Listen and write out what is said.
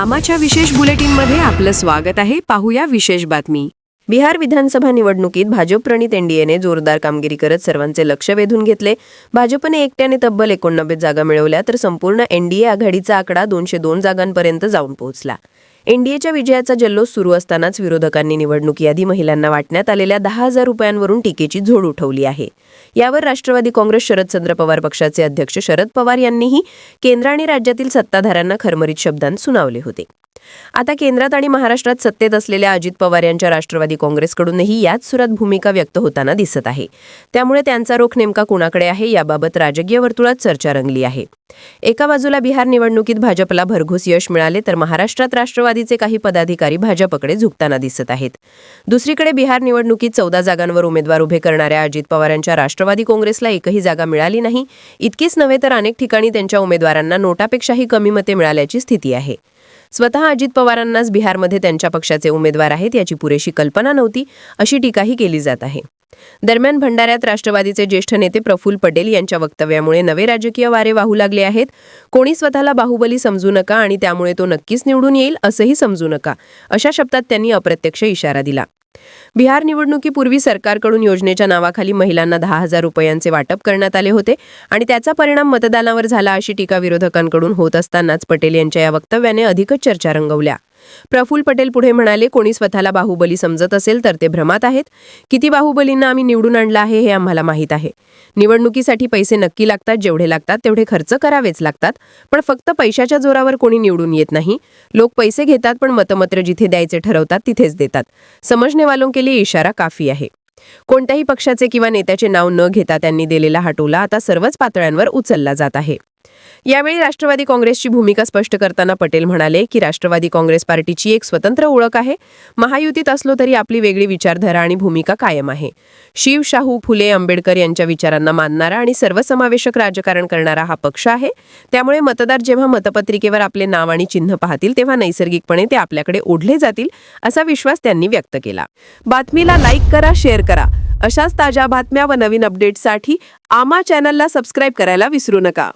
आमाच्या विशेष बुलेटिनमध्ये आपलं स्वागत आहे. पाहूया विशेष बातमी. बिहार विधानसभा निवडणुकीत भाजप प्रणित एनडीएने जोरदार कामगिरी करत सर्वांचे लक्ष वेधून घेतले. भाजपने एकट्याने तब्बल एकोणनव्वद जागा मिळवल्या तर संपूर्ण एनडीए आघाडीचा आकडा दोनशे दोन जागांपर्यंत जाऊन पोहोचला. एनडीएच्या विजयाचा जल्लोष सुरू असतानाच विरोधकांनी निवडणुकी आधी महिलांना वाटण्यात आलेल्या दहा हजार रुपयांवरून टीकेची झोड उठवली आहे. यावर राष्ट्रवादी काँग्रेस शरदचंद्र पवार पक्षाचे अध्यक्ष शरद पवार यांनीही केंद्र आणि राज्यातील सत्ताधाऱ्यांना खरमरीत शब्दांत सुनावले होते. आता केंद्रात आणि महाराष्ट्रात सत्तेत असलेल्या अजित पवार यांच्या राष्ट्रवादी काँग्रेसकडूनही याच सुरात भूमिका व्यक्त होताना दिसत आहे. त्यामुळे त्यांचा रोख नेमका कुणाकडे आहे याबाबत राजकीय वर्तुळात चर्चा रंगली आहे. एका बाजूला बिहार निवडणुकीत भाजपला भरघोस यश मिळाले तर महाराष्ट्रात राष्ट्रवादीचे काही पदाधिकारी भाजपकडे झुकताना दिसत आहेत. दुसरीकडे बिहार निवडणुकीत चौदा जागांवर उमेदवार उभे करणाऱ्या अजित पवार यांच्या राष्ट्रवादी काँग्रेसला एकही जागा मिळाली नाही. इतकीच नव्हे तर अनेक ठिकाणी त्यांच्या उमेदवारांना नोटापेक्षाही कमी मते मिळाल्याची स्थिती आहे. स्वतः अजित पवारांनाच बिहारमध्ये त्यांच्या पक्षाचे उमेदवार आहेत याची पुरेशी कल्पना नव्हती अशी टीकाही केली जात आहे. दरम्यान भंडाऱ्यात राष्ट्रवादीचे ज्येष्ठ नेते प्रफुल्ल पटेल यांच्या वक्तव्यामुळे नवे राजकीय वारे वाहू लागले आहेत. कोणी स्वतःला बाहुबली समजू नका आणि त्यामुळे तो नक्कीच निवडून येईल असंही समजू नका अशा शब्दात त्यांनी अप्रत्यक्ष इशारा दिला. बिहार निवडणुकीपूर्वी सरकारकडून योजनेच्या नावाखाली महिलांना दहा हजार रुपयांचे वाटप करण्यात आले होते आणि त्याचा परिणाम मतदानावर झाला अशी टीका विरोधकांकडून होत असतानाच पटेल यांच्या या वक्तव्याने अधिकच चर्चा रंगवल्या. प्रफुल्ल पटेल पुढे म्हणाले कोणी स्वतःला बाहुबली समजत असेल तर ते भ्रमात आहेत. किती बाहुबलींना आम्ही निवडून आणलं आहे हे आम्हाला माहीत आहे. निवडणुकीसाठी पैसे नक्की लागतात जेवढे लागतात तेवढे खर्च करावेच लागतात. पण फक्त पैशाच्या जोरावर कोणी निवडून येत नाही. लोक पैसे घेतात पण मतमत्र जिथे द्यायचे ठरवतात तिथेच देतात. समजणे वालों के लिए इशारा काफी आहे. कोणत्याही पक्षाचे किंवा नेत्याचे नाव न घेता त्यांनी दिलेला हा टोला आता सर्वच पातळ्यांवर उचलला जात आहे. यावेळी राष्ट्रवादी काँग्रेसची भूमिका स्पष्ट करताना पटेल म्हणाले की राष्ट्रवादी काँग्रेस पार्टीची एक स्वतंत्र ओळख आहे. महायुतीत असलो तरी आपली वेगळी विचारधारा आणि भूमिका कायम आहे. शिव शाहू फुले आंबेडकर यांच्या विचारांना मानणारा आणि सर्वसमावेशक राजकारण करणारा हा पक्ष आहे. त्यामुळे मतदार जेव्हा मतपत्रिकेवर आपले नाव आणि चिन्ह पाहतील तेव्हा नैसर्गिकपणे ते आपल्याकडे ओढले जातील असा विश्वास त्यांनी व्यक्त केला. बातमीला लाईक करा शेअर करा. अशाच ताज्या बातम्या व नवीन अपडेट्ससाठी आमा चॅनलला सबस्क्राईब करायला विसरू नका.